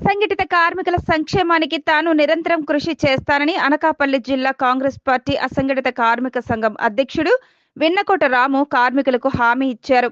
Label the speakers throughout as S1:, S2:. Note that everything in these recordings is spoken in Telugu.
S1: అసంఘటిత కార్మికుల సంక్షేమానికి తాను నిరంతరం కృషి చేస్తానని అనకాపల్లి జిల్లా కాంగ్రెస్ పార్టీ అసంఘటిత కార్మిక సంఘం అధ్యక్షుడు విన్నకోట రాము కార్మికులకు హామీ ఇచ్చారు.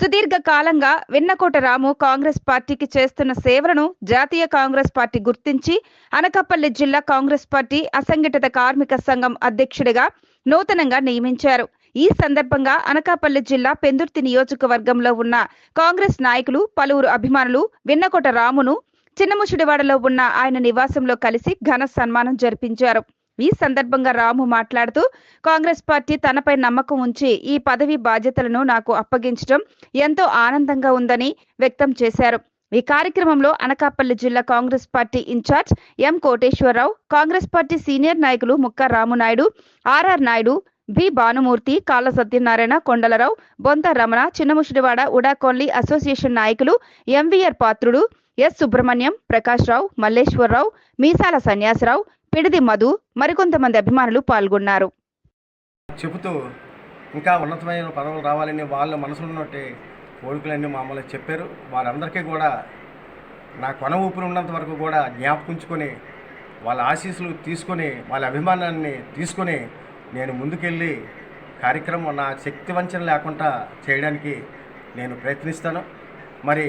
S1: సుదీర్ఘ కాలంగా విన్నకోట రాము కాంగ్రెస్ పార్టీకి చేస్తున్న సేవలను జాతీయ కాంగ్రెస్ పార్టీ గుర్తించి అనకాపల్లి జిల్లా కాంగ్రెస్ పార్టీ అసంఘటిత కార్మిక సంఘం అధ్యక్షుడిగా నూతనంగా నియమించారు. ఈ సందర్భంగా అనకాపల్లి జిల్లా పెందుర్తి నియోజకవర్గంలో ఉన్న కాంగ్రెస్ నాయకులు పలువురు అభిమానులు విన్నకోట రామును చిన్నముషుడివాడలో ఉన్న ఆయన నివాసంలో కలిసి ఘన సన్మానం జరిపించారు. ఈ సందర్భంగా రాము మాట్లాడుతూ కాంగ్రెస్ పార్టీ తనపై నమ్మకం ఉంచి ఈ పదవి బాధ్యతలను నాకు అప్పగించడం ఎంతో ఆనందంగా ఉందని వ్యక్తం చేశారు. ఈ కార్యక్రమంలో అనకాపల్లి జిల్లా Congress party incharge M Koteswararao Congress party senior నాయకులు ముక్క రామునాయుడు ఆర్ఆర్ నాయుడు బి భానుమూర్తి కాళ్ళ సత్యనారాయణ కొండలరావు బొంత రమణ చిన్నముషిడివాడ ఉడాకోన్లీ అసోసియేషన్ నాయకులు ఎంవీఆర్ పాత్రుడు ఎస్ సుబ్రహ్మణ్యం ప్రకాష్ రావు మల్లేశ్వరరావు మీసాల సన్యాసరావు పిడిది మధు మరికొంతమంది అభిమానులు పాల్గొన్నారు.
S2: చెబుతూ ఇంకా ఉన్నతమైన పదవులు రావాలని వాళ్ళ మనసులో కోరికలన్నీ మామూలు చెప్పారు. వారందరికీ కూడా నా కొన ఊపిరి ఉన్నంత వరకు కూడా జ్ఞాపకుంచుకొని వాళ్ళ ఆశీస్సులు తీసుకొని వాళ్ళ అభిమానాన్ని తీసుకొని నేను ముందుకెళ్ళి కార్యక్రమం నా శక్తి వంచన లేకుండా చేయడానికి నేను ప్రయత్నిస్తాను. మరి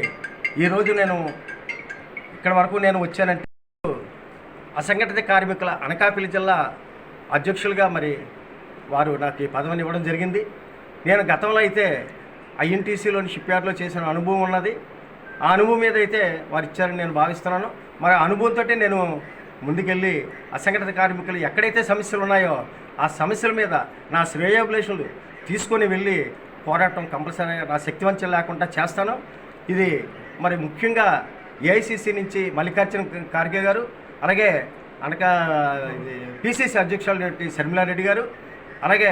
S2: ఈరోజు నేను ఇక్కడ వరకు నేను వచ్చానంటే అసంఘటిత కార్మికుల అనకాపల్లి జిల్లా అధ్యక్షులుగా మరి వారు నాకు ఈ పదవిని ఇవ్వడం జరిగింది. నేను గతంలో అయితే ఐఎన్టీసీలోని షిప్ యార్డ్లో చేసిన అనుభవం ఉన్నది. ఆ అనుభవం మీద అయితే వారు ఇచ్చారని నేను భావిస్తున్నాను. మరి ఆ అనుభవంతో నేను ముందుకెళ్ళి అసంఘటిత కార్మికులు ఎక్కడైతే సమస్యలు ఉన్నాయో ఆ సమస్యల మీద నా శ్రేయోభిలేషులు తీసుకొని వెళ్ళి పోరాటం కంపల్సరీ నా శక్తివంచం లేకుండా చేస్తాను. ఇది మరి ముఖ్యంగా ఏఐసిసి నుంచి మల్లికార్జున ఖార్గే గారు అలాగే అనక పిసిసి అధ్యక్షులు శర్మిలారెడ్డి గారు అలాగే